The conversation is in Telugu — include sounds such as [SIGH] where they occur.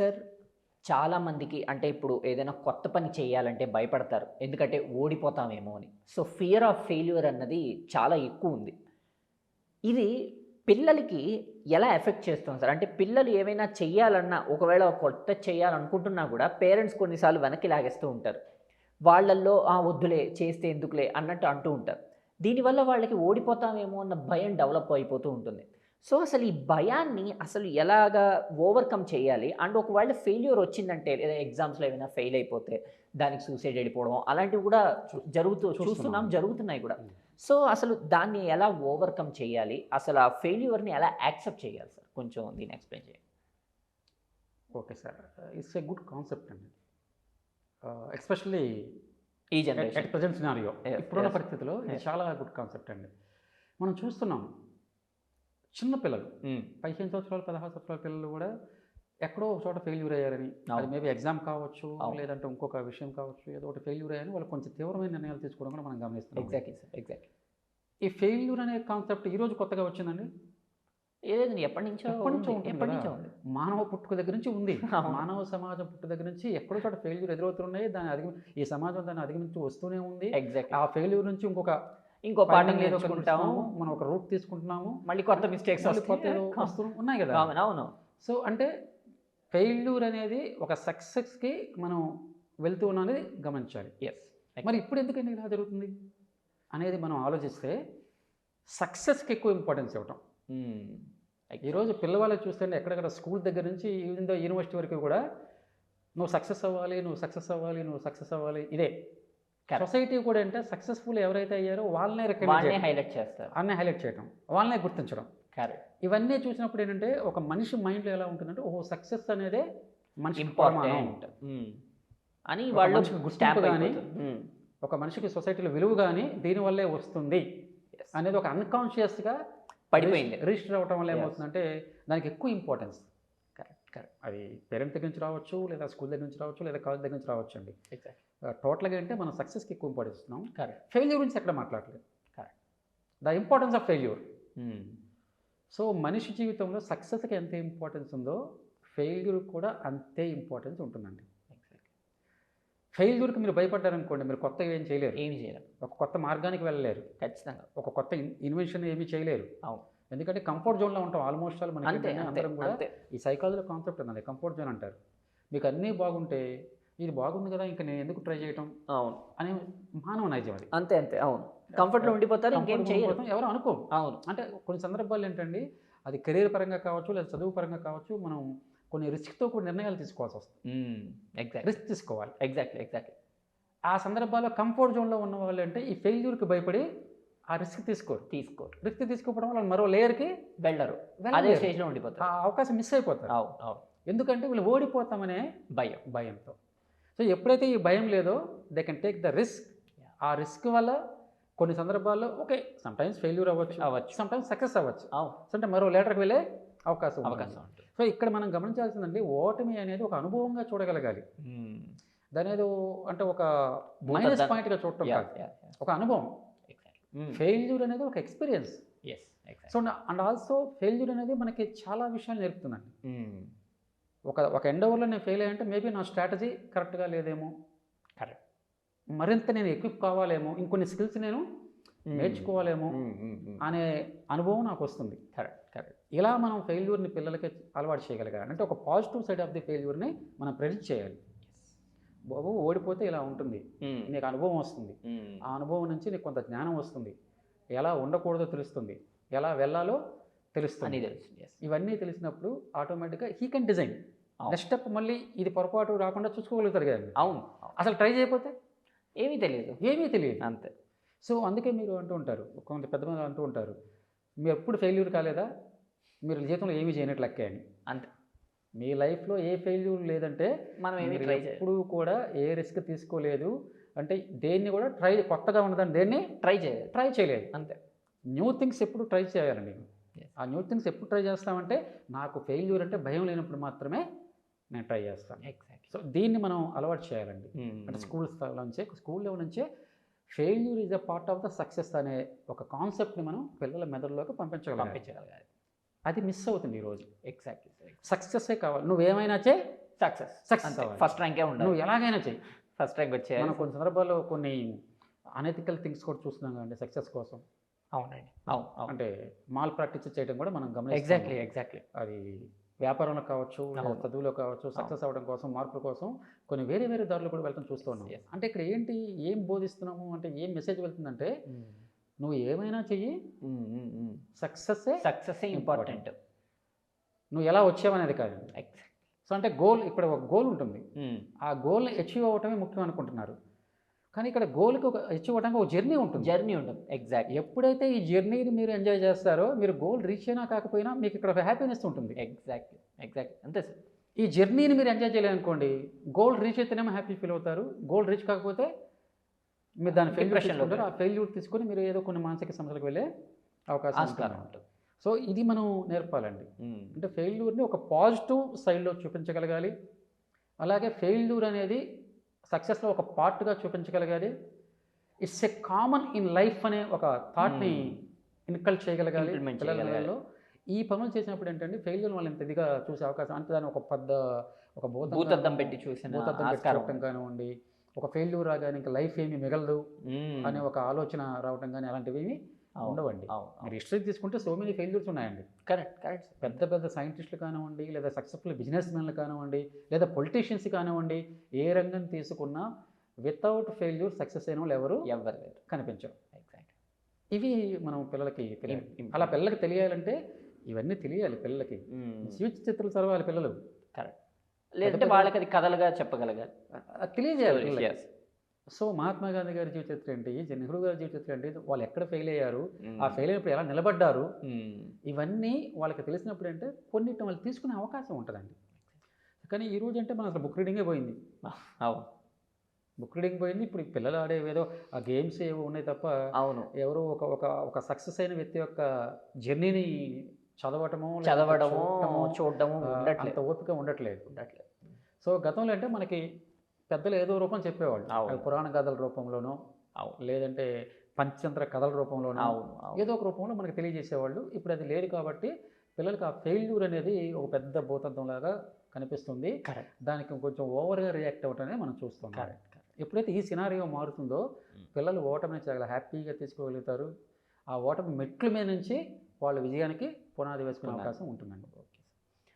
సార్ చాలామందికి అంటే ఇప్పుడు ఏదైనా కొత్త పని చేయాలంటే భయపడతారు. ఎందుకంటే ఓడిపోతామేమో అని. సో ఫియర్ ఆఫ్ ఫెయిల్యూర్ అన్నది చాలా ఎక్కువ ఉంది. ఇది పిల్లలకి ఎలా ఎఫెక్ట్ చేస్తుంది సార్? అంటే పిల్లలు ఏమైనా చెయ్యాలన్నా ఒకవేళ కొత్త చేయాలనుకుంటున్నా కూడా పేరెంట్స్ కొన్నిసార్లు వెనక్కి లాగేస్తూ ఉంటారు. వాళ్ళల్లో "ఆ, వద్దులే చేస్తే ఎందుకులే అన్నట్టు అంటూ ఉంటారు. దీనివల్ల వాళ్ళకి ఓడిపోతామేమో అన్న భయం డెవలప్ అయిపోతూ ఉంటుంది. సో అసలు ఈ భయాన్ని అసలు ఎలాగా ఓవర్కమ్ చేయాలి? అండ్ ఒకవేళ ఫెయిల్యూర్ వచ్చిందంటే లేదా ఎగ్జామ్స్లో ఏమైనా ఫెయిల్ అయిపోతే దానికి సూసైడ్ వెళ్ళిపోవడం అలాంటివి కూడా జరుగుతూ చూస్తున్నాం. జరుగుతున్నాయి కూడా. సో అసలు దాన్ని ఎలా ఓవర్కమ్ చేయాలి? అసలు ఆ ఫెయిల్యూర్ని ఎలా యాక్సెప్ట్ చేయాలి సార్? కొంచెం దీన్ని ఎక్స్ప్లెయిన్ చేయండి. Okay sir. It's a good concept అండి. ఎస్పెషల్లీ ఈ జనరేషన్. Present scenario. ఇప్పుడున్న. పరిస్థితిలో ఇది. చాలా గుడ్ కాన్సెప్ట్ అండి. మనం చూస్తున్నాం చిన్న పిల్లలు. పదిహేను సంవత్సరాలు పదహారు సంవత్సరాల పిల్లలు కూడా ఎక్కడో ఒక చోట ఫెయిల్యూర్ అయ్యారని. అది. మేబీ ఎగ్జామ్ కావచ్చు. లేదంటే ఇంకొక విషయం కావచ్చు ఏదో ఒకటి ఫెయిల్యూర్ అయ్యారని వాళ్ళు కొంచెం తీవ్రమైన నిర్ణయాలు తీసుకోవడం కూడా మనం గమనిస్తున్నాం ఎగ్జాక్ట్లీ సార్ ఎగ్జాక్ట్లీ ఈ ఫెయిల్యూర్ అనే కాన్సెప్ట్ ఈ రోజు కొత్తగా వచ్చిందండి? ఏదైనా ఎప్పటి నుంచో ఎప్పటి నుంచో ఎప్పటి. నుంచో ఉంది. మానవ పుట్టుక దగ్గర నుంచి ఉంది. మానవ సమాజం పుట్టుక దగ్గర నుంచి ఎక్కడో చోట ఫెయిల్యూర్ ఎదురవుతున్నాయి దాన్ని అధిగమి ఈ సమాజం దాన్ని అధిగమించి వస్తూనే ఉంది. ఎగ్జాక్ట్లీ ఆ ఫెయిల్యూర్ నుంచి ఇంకొక ఇంకో పాఠం నేర్చుకుంటాము మనం ఒక రూట్ తీసుకుంటున్నాము. మళ్ళీ కొత్త మిస్టేక్స్ కొత్త [LAUGHS] ఉన్నాయి కదా. అవును సో అంటే ఫెయిల్యూర్ అనేది ఒక సక్సెస్కి మనం వెళ్తూ ఉన్నది గమనించాలి. ఎస్ మరి ఇప్పుడు ఎందుకండి ఇలా జరుగుతుంది? అనేది మనం ఆలోచిస్తే సక్సెస్కి ఎక్కువ ఇంపార్టెన్స్ ఇవ్వటం. ఈరోజు పిల్లవాళ్ళు చూస్తే ఎక్కడెక్కడ స్కూల్ దగ్గర నుంచి యూనివర్సిటీ వరకు కూడా నువ్వు సక్సెస్ అవ్వాలి నువ్వు సక్సెస్ అవ్వాలి నువ్వు సక్సెస్ అవ్వాలి ఇదే. సొసైటీ కూడా అంటే సక్సెస్ఫుల్ ఎవరైతే అయ్యారో వాళ్ళనే రికమెండ్ వాళ్ళనే హైలైట్ చేస్తారు. వాళ్ళనే హైలైట్ చేయడం వాళ్ళనే గుర్తించడం. కరెక్ట్ ఇవన్నీ చూసినప్పుడు ఏంటంటే ఒక మనిషి మైండ్లో ఎలా ఉంటుందంటే ఓహో సక్సెస్ అనేదే మనిషి ఇంపార్టెంట్ అని వాళ్ళు గుర్తింపు స్టాంప్ గానీ, అయిపోతుంది. Mm. ఒక మనిషికి సొసైటీలో విలువ కానీ దీనివల్లే వస్తుంది. అనేది ఒక అన్కాన్షియస్గా పడిపోయింది. రిజిస్టర్ అవ్వటం వల్ల. ఏమవుతుందంటే దానికి ఎక్కువ ఇంపార్టెన్స్ కరెక్ట్ కరెక్ట్ అది పేరెంట్ దగ్గర నుంచి రావచ్చు లేదా స్కూల్ దగ్గర నుంచి రావచ్చు లేదా కాలేజ్ దగ్గర నుంచి రావచ్చు అండి టోటల్గా అంటే మనం సక్సెస్కి ఎక్కువ ఇంపార్టెన్స్ ఇస్తున్నాం. కరెక్ట్ ఫెయిల్యూర్ గురించి ఎక్కడ మాట్లాడలేదు. Correct. The importance of failure so మనిషి జీవితంలో సక్సెస్కి ఎంత ఇంపార్టెన్స్ ఉందో ఫెయిల్యూర్ కూడా అంతే ఇంపార్టెన్స్ ఉంటుందండి. ఫెయిల్యూర్కి మీరు భయపడ్డారనుకోండి మీరు కొత్తగా ఏం చేయలేరు. ఏమి చేయలేం. ఒక కొత్త మార్గానికి వెళ్ళలేరు. ఖచ్చితంగా. ఒక కొత్త ఇన్వెన్షన్ ఏమీ చేయలేరు. అవును. ఎందుకంటే కంఫర్ట్ జోన్లో ఉంటాం. ఆల్మోస్ట్ ఆల్ మనకి అందరం కూడా ఈ సైకాలజీలో కాన్సెప్ట్ ఉన్నది కంఫర్ట్ జోన్ అంటారు. మీకు అన్నీ బాగుంటే ఇది బాగుంది కదా ఇంకా నేను ఎందుకు ట్రై చేయటం? అవును. అనే మానవ నైజం అది. అంతే అంతే అవును. కంఫర్ట్లో ఉండిపోతారు ఇంకేం ఉండిపోతాం, ఎవరు అనుకో. అవును. అంటే కొన్ని సందర్భాలు ఏంటండి అది కెరీర్ పరంగా కావచ్చు లేదా చదువు పరంగా కావచ్చు మనం కొన్ని రిస్క్తో కూడా నిర్ణయాలు తీసుకోవాల్సి వస్తుంది. ఎగ్జాక్ట్ రిస్క్ తీసుకోవాలి. ఎగ్జాక్ట్లీ ఎగ్జాక్ట్లీ ఆ సందర్భాల్లో కంఫర్ట్ జోన్లో ఉన్న వాళ్ళు అంటే ఈ ఫెయిల్యూర్కి భయపడి ఆ రిస్క్ తీసుకోరు తీసుకోరు. రిస్క్ తీసుకోవడం వల్ల మరో లేయర్కి వెళ్ళరు. అదే వెళ్ళలేరు. స్టేజ్లో ఆ ఉండిపోతారు అవకాశం మిస్ అయిపోతారు. అవును అవును. ఎందుకంటే వీళ్ళు ఓడిపోతామనే భయం భయంతో. సో ఎప్పుడైతే ఈ భయం లేదో they can take the risk. ఆ రిస్క్ వల్ల కొన్ని సందర్భాల్లో ఓకే సమ్టైమ్స్ ఫెయిల్యూర్ అవ్వచ్చు. అవ్వచ్చు. సమ్టైమ్స్ సక్సెస్ అవ్వచ్చు. అంటే మరో లేటర్కి వెళ్ళే అవకాశం. అవకాశం సో ఇక్కడ మనం గమనించాల్సిందండి ఓటమి అనేది ఒక అనుభవంగా చూడగలగాలి. దాని ఏదో అంటే ఒక మైనస్ పాయింట్గా చూడటం కాదు. ఒక అనుభవం. ఫెయిల్యూర్ అనేది ఒక experience exactly. So and also failure అనేది మనకి చాలా విషయాలు నేర్పుతుందండి Mm. ఒక ఒక ఎండవర్లో నేను ఫెయిల్ అయ్యంటే మేబీ నా స్ట్రాటజీ కరెక్ట్గా లేదేమో Correct. మరింత నేను ఎక్విప్ కావాలేమో ఇంకొన్ని స్కిల్స్ నేను Mm. నేర్చుకోవాలేమో. అనే అనుభవం నాకు వస్తుంది Correct, correct. ఇలా మనం ఫెయిల్యూర్ని పిల్లలకి అలవాటు చేయగలగాలి అంటే ఒక పాజిటివ్ సైడ్ ఆఫ్ ది ఫెయిల్యూర్ని మనం ప్రెడిక్ట్ చేయాలి బాబు ఓడిపోతే ఇలా ఉంటుంది. నీకు అనుభవం వస్తుంది. ఆ అనుభవం నుంచి నీకు కొంత జ్ఞానం వస్తుంది. ఎలా ఉండకూడదో తెలుస్తుంది. ఎలా వెళ్ళాలో తెలుస్తుంది. ఇవన్నీ తెలిసినప్పుడు ఆటోమేటిక్గా he can design. Next step మళ్ళీ ఇది పొరపాటు రాకుండా చూసుకోగలుగుతారు కదండి. అవును. అవును. అసలు ట్రై చేయకపోతే? ఏమీ తెలియదు. ఏమీ తెలియదు. అంతే. సో అందుకే మీరు అంటూ ఉంటారు. కొంత పెద్ద మంది అంటూ ఉంటారు. మీరు ఎప్పుడు ఫెయిల్యూర్ కాలేదా? మీరు జీవితంలో ఏమీ చేయనట్లు లెక్కే అని. అంతే. మీ లైఫ్లో ఏ ఫెయిల్యూర్ లేదంటే మనం ఏమీ ట్రై ఎప్పుడు కూడా ఏ రిస్క్ తీసుకోలేదు. అంటే దేన్ని కూడా ట్రై కొత్తగా ఉన్నదాన్ని దేన్ని ట్రై చేయాలి ట్రై చేయలేదు. అంతే. న్యూ థింగ్స్ ఎప్పుడు ట్రై చేయాలండి. ఆ న్యూ థింగ్స్ ఎప్పుడు ట్రై చేస్తామంటే నాకు ఫెయిల్యూర్ అంటే భయం లేనప్పుడు మాత్రమే నేను ట్రై చేస్తాను. ఎగ్జాక్ట్లీ సో దీన్ని మనం అలవాటు చేయాలండి. అంటే స్కూల్ స్థాయి నుంచే స్కూల్ లెవెల్ నుంచే failure is a part of the success అనే ఒక కాన్సెప్ట్ని మనం పిల్లల మెదడులోకి పంపించగలం పంపించగలగాలి. అది మిస్ అవుతుంది ఈరోజు ఎగ్జాక్ట్లీ సక్సెస్సే కావాలి. నువ్వేమైనా చే సక్సెస్ అవ్వాలి. ఫస్ట్ ర్యాంకే ఉండాలి. నువ్వు ఎలాగైనా చెయ్యి ఫస్ట్ ర్యాంక్ వచ్చేయాలి మనం కొన్ని సందర్భాల్లో కొన్ని అనెథికల్ థింగ్స్ కూడా చూస్తున్నాం కదండి సక్సెస్ కోసం. అవునండి. అవును అంటే మాల్ ప్రాక్టీస్ చేయడం కూడా మనం ఎగ్జాక్ట్లీ గమనిస్తాం ఎగ్జాక్ట్లీ అది వ్యాపారంలో కావచ్చు. చదువులో కావచ్చు సక్సెస్ అవ్వడం కోసం మార్కుల కోసం కొన్ని వేరే వేరే దారులు కూడా వెళ్ళడం చూస్తూ ఉన్నాం. అంటే ఇక్కడ ఏంటి ఏం బోధిస్తున్నాము అంటే ఏం మెసేజ్ వెళ్తుందంటే నువ్వు ఏమైనా చెయ్యి సక్సెస్ సక్సెస్ ఇంపార్టెంట్ నువ్వు ఎలా వచ్చావనేది కాదు. సో అంటే గోల్ ఇక్కడ ఒక గోల్ ఉంటుంది. ఆ గోల్ని అచీవ్ అవ్వటమే ముఖ్యం అనుకుంటున్నారు. కానీ ఇక్కడ గోల్కి ఒక అచీవ్ అవ్వడానికి ఒక జర్నీ ఉంటుంది. జర్నీ ఉంటుంది. ఎగ్జాక్ట్ ఎప్పుడైతే ఈ జర్నీని మీరు ఎంజాయ్ చేస్తారో మీరు గోల్ రీచ్ అయినా కాకపోయినా మీకు ఇక్కడ ఒక హ్యాపీనెస్ ఉంటుంది. ఎగ్జాక్ట్లీ ఎగ్జాక్ట్లీ అంతే సార్. ఈ జర్నీని మీరు ఎంజాయ్ చేయలేదనుకోండి గోల్ రీచ్ అయితేనేమో హ్యాపీ ఫీల్ అవుతారు. గోల్ రీచ్ కాకపోతే మీరు దాని ఫెయిల్యూర్ ఆ ఫెయిల్యూర్ తీసుకొని మీరు ఏదో కొన్ని మానసిక సమస్యలకు వెళ్ళే అవకాశం ఉంటుంది. సో ఇది మనం నేర్పాలండి. అంటే ఫెయిల్యూర్ని ఒక పాజిటివ్ సైడ్లో చూపించగలగాలి. అలాగే ఫెయిల్యూర్ అనేది సక్సెస్లో ఒక పార్ట్గా చూపించగలగాలి. It's a common in life అనే ఒక థాట్ని ఇన్కల్ట్ చేయగలగాలి పిల్లలలో. ఈ పనులు చేసినప్పుడు ఏంటంటే ఫెయిల్యూర్ వాళ్ళు ఇంత ఇదిగా చూసే అవకాశం అంటే దాన్ని ఒక పెద్ద ఒక భూతద్దం పెట్టి చూసిన భూతద్దం కానివ్వండి ఒక ఫెయిల్యూర్ రాగానే ఇంకా లైఫ్ ఏమి మిగలదు. అనే ఒక ఆలోచన రావటం కానీ అలాంటివి ఏమీ ఉండవండి. మీరు. హిస్టరీ తీసుకుంటే సో మెనీ ఫెయిల్యూర్స్ ఉన్నాయండి. Correct correct. పెద్ద పెద్ద సైంటిస్టులు కానివ్వండి లేదా సక్సెస్ఫుల్ బిజినెస్ మెన్లు కానివ్వండి లేదా పొలిటీషియన్స్ కానివ్వండి ఏ రంగం తీసుకున్నా వితౌట్ ఫెయిల్యూర్ సక్సెస్ అయిన వాళ్ళు ఎవరు ఎవ్వరు లేరు. కనిపించరు. ఎగ్జాక్ట్ ఇవి మనం పిల్లలకి తెలియాలి. అలా పిల్లలకి తెలియాలంటే ఇవన్నీ తెలియాలి పిల్లలకి. జీవిత చిత్రాలు చదవాలి పిల్లలు. కరెక్ట్ లేదంటే వాళ్ళకి అది కథలుగా చెప్పగలగాలి తెలియజేయాలి. సో మహాత్మా గాంధీ గారి జీవిత చరిత్ర ఏంటి నెహ్రూ గారి జీవిత చరిత్ర ఏంటి? వాళ్ళు ఎక్కడ ఫెయిల్ అయ్యారు. ఆ ఫెయిల్ అయినప్పుడు ఎలా నిలబడ్డారు. ఇవన్నీ వాళ్ళకి తెలిసినప్పుడు అంటే కొన్నిటిని వాళ్ళు తీసుకునే అవకాశం ఉంటుందండి. కానీ ఈ రోజు అంటే మన అసలు బుక్ రీడింగే పోయింది. అవును. బుక్ రీడింగ్ పోయింది ఇప్పుడు పిల్లలు ఆడే ఏదో ఆ గేమ్స్ ఏవో ఉన్నాయి తప్ప అవును. ఎవరు ఒక ఒక ఒక సక్సెస్ అయిన వ్యక్తి యొక్క జర్నీని చదవటము చదవడము చూడటము, చూడడము ఉండట్లేదు. అంత ఓపిక ఉండట్లేదు. ఉండట్లేదు. సో గతంలో అంటే మనకి పెద్దలు ఏదో రూపం చెప్పేవాళ్ళు. పురాణ కథల రూపంలోనో లేదంటే పంచతంత్ర కథల రూపంలోనో ఏదో ఒక రూపంలో మనకి తెలియజేసేవాళ్ళు. ఇప్పుడు అది లేదు కాబట్టి పిల్లలకి ఆ ఫెయిల్యూర్ అనేది ఒక పెద్ద భూతత్వం లాగా కనిపిస్తుంది. కరెక్ట్. దానికి కొంచెం ఓవర్గా రియాక్ట్ అవ్వటం అనేది మనం చూస్తాం కరెక్ట్ ఎప్పుడైతే ఈ సినారియో మారుతుందో. పిల్లలు ఓటమిని చాలా హ్యాపీగా తీసుకోగలుగుతారు. ఆ ఓటమి మెట్ల మీద నుంచి వాళ్ళు విజయానికి పునాది వేసుకునే. అవకాశం ఉంటుందండి